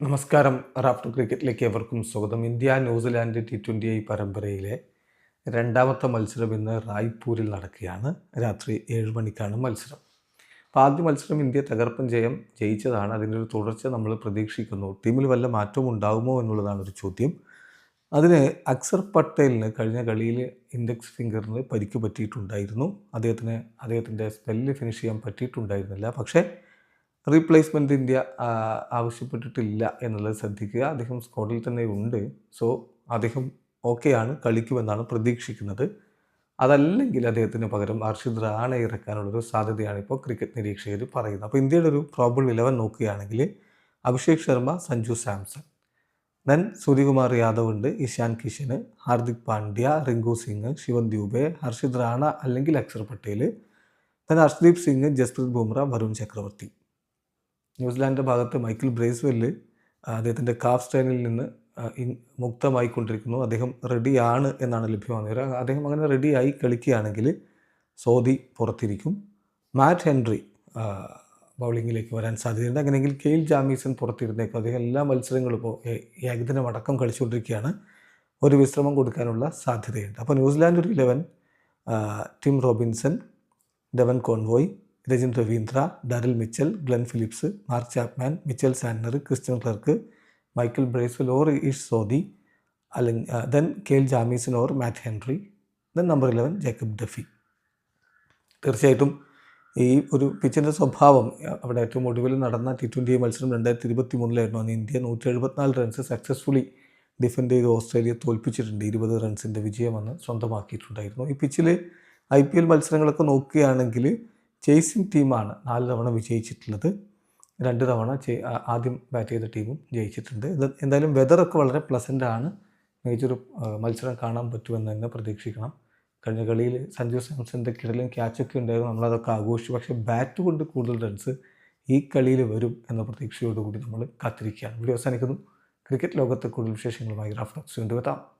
നമസ്കാരം. റാഫ്റ്റർ ക്രിക്കറ്റിലേക്ക് എവർക്കും സ്വാഗതം. India New Zealand T twenty I പരമ്പരയിലെ രണ്ടാമത്തെ മത്സരം ഇന്ന് റായ്പൂരിൽ നടക്കുകയാണ്. രാത്രി ഏഴ് മണിക്കാണ് മത്സരം. അപ്പോൾ ആദ്യ മത്സരം ഇന്ത്യ തകർപ്പൻ ജയം ജയിച്ചതാണ്. അതിന്റെ ഒരു തുടർച്ച നമ്മൾ പ്രതീക്ഷിക്കുന്നു. ടീമിൽ വല്ല മാറ്റവും ഉണ്ടാകുമോ എന്നുള്ളതാണ് ഒരു ചോദ്യം. അതിന് അക്സർ പട്ടേലിന് കഴിഞ്ഞ കളിയിൽ ഇൻഡെക്സ് ഫിംഗറിന് പരിക്ക് പറ്റിയിട്ടുണ്ടായിരുന്നു. അദ്ദേഹത്തിന് അദ്ദേഹത്തിന്റെ സ്പെല്ല് ഫിനിഷ് ചെയ്യാൻ പറ്റിയിട്ടുണ്ടായിരുന്നില്ല. പക്ഷേ റീപ്ലേസ്മെന്റ് ഇന്ത്യ ആവശ്യപ്പെട്ടിട്ടില്ല എന്നുള്ളത് ശ്രദ്ധിക്കുക. അദ്ദേഹം സ്ക്വാഡിൽ തന്നെ ഉണ്ട്. സോ അദ്ദേഹം ഓക്കെയാണ് കളിക്കുമെന്നാണ് പ്രതീക്ഷിക്കുന്നത്. അതല്ലെങ്കിൽ അദ്ദേഹത്തിന് പകരം അർഷിദ് റാണെ ഇറക്കാനുള്ളൊരു സാധ്യതയാണ് ഇപ്പോൾ ക്രിക്കറ്റ് നിരീക്ഷകർ പറയുന്നത്. അപ്പോൾ ഇന്ത്യയുടെ ഒരു പ്രോബിൾ ഇലവൻ നോക്കുകയാണെങ്കിൽ അഭിഷേക് ശർമ്മ സഞ്ജു സാംസൺ. ദെൻ സൂര്യകുമാർ യാദവ് ഉണ്ട് ഇഷാൻ കിഷൻ ഹാർദിക് പാണ്ഡ്യ റിങ്കു സിംഗ് ശിവൻ ദ്യൂബെ ഹർഷിദ് റാണ അല്ലെങ്കിൽ അക്ഷർ പട്ടേൽ. ദെൻ ഹർഷ്ദീപ് സിംഗ് ജസ്പ്രീത് ബുംറ വരുൺ ചക്രവർത്തി. ന്യൂസിലാൻഡിന്റെ ഭാഗത്ത് മൈക്കിൾ ബ്രേസ്വെല്ല് അദ്ദേഹത്തിന്റെ കാഫ് സ്റ്റൈനിൽ നിന്ന് മുക്തമായിക്കൊണ്ടിരിക്കുന്നു. അദ്ദേഹം റെഡിയാണ് എന്നാണ് ലഭ്യമാകുന്നത്. അദ്ദേഹം അങ്ങനെ റെഡിയായി കളിക്കുകയാണെങ്കിൽ സോദി പുറത്തിരിക്കും. മാറ്റ് ഹെൻറി ബൗളിങ്ങിലേക്ക് വരാൻ സാധ്യതയുണ്ട്. അങ്ങനെയെങ്കിൽ കെയിൽ ജാമീസൺ പുറത്തിരുന്നേക്കും. അദ്ദേഹം എല്ലാ മത്സരങ്ങളും ഇപ്പോൾ ഏകദിനമടക്കം കളിച്ചുകൊണ്ടിരിക്കുകയാണ്. ഒരു വിശ്രമം കൊടുക്കാനുള്ള സാധ്യതയുണ്ട്. അപ്പോൾ ന്യൂസിലാൻഡ് ഒരു eleven Tim Robinson Devon Conway Rachin Ravindra Daryl Mitchell Glenn Phillips Mark Chapman Mitchell Santner Kristian Clarke Michael Bracewell or Ish Sodhi അല്ലെങ്കിൽ then Kyle Jamieson or Matt Henry then number eleven Jacob Duffy. തീർച്ചയായിട്ടും ഈ ഒരു പിച്ചിന്റെ സ്വഭാവം അവിടെ ഏറ്റവും ഒടുവിൽ നടന്ന T twenty മത്സരം രണ്ടായിരത്തി ഇരുപത്തി മൂന്നിലായിരുന്നു അന്ന് ഇന്ത്യ നൂറ്റി എഴുപത്തിനാല് റൺസ് സക്സസ്ഫുള്ളി ഡിഫെൻഡ് ചെയ്ത് ഓസ്ട്രേലിയ തോൽപ്പിച്ചിട്ടുണ്ട്. ഇരുപത് റൺസിന്റെ വിജയം അന്ന് സ്വന്തമാക്കിയിട്ടുണ്ടായിരുന്നു. ഈ പിച്ചിൽ ഐ പി എൽ മത്സരങ്ങളൊക്കെ നോക്കുകയാണെങ്കിൽ ചേസിംഗ് ടീമാണ് നാല് തവണ വിജയിച്ചിട്ടുള്ളത്. രണ്ട് തവണ ആദ്യം ബാറ്റ് ചെയ്ത ടീമും ജയിച്ചിട്ടുണ്ട്. ഇത് എന്തായാലും വെതറൊക്കെ വളരെ പ്ലസന്റ് ആണ്. മേജർ മത്സരം കാണാൻ പറ്റുമെന്ന് തന്നെ പ്രതീക്ഷിക്കണം. കഴിഞ്ഞ കളിയിൽ സഞ്ജു സാംസന്റെ കിടലും ക്യാച്ചൊക്കെ ഉണ്ടായിരുന്നു. നമ്മളതൊക്കെ ആഘോഷിച്ചു. പക്ഷേ ബാറ്റ് കൊണ്ട് കൂടുതൽ റൺസ് ഈ കളിയിൽ വരും എന്ന പ്രതീക്ഷയോടുകൂടി നമ്മൾ കാത്തിരിക്കുകയാണ്. വീഡിയോ അവസാനിക്കുന്നു. ക്രിക്കറ്റ് ലോകത്തെ കൂടുതൽ വിശേഷങ്ങളുമായി വീണ്ടും എത്താം.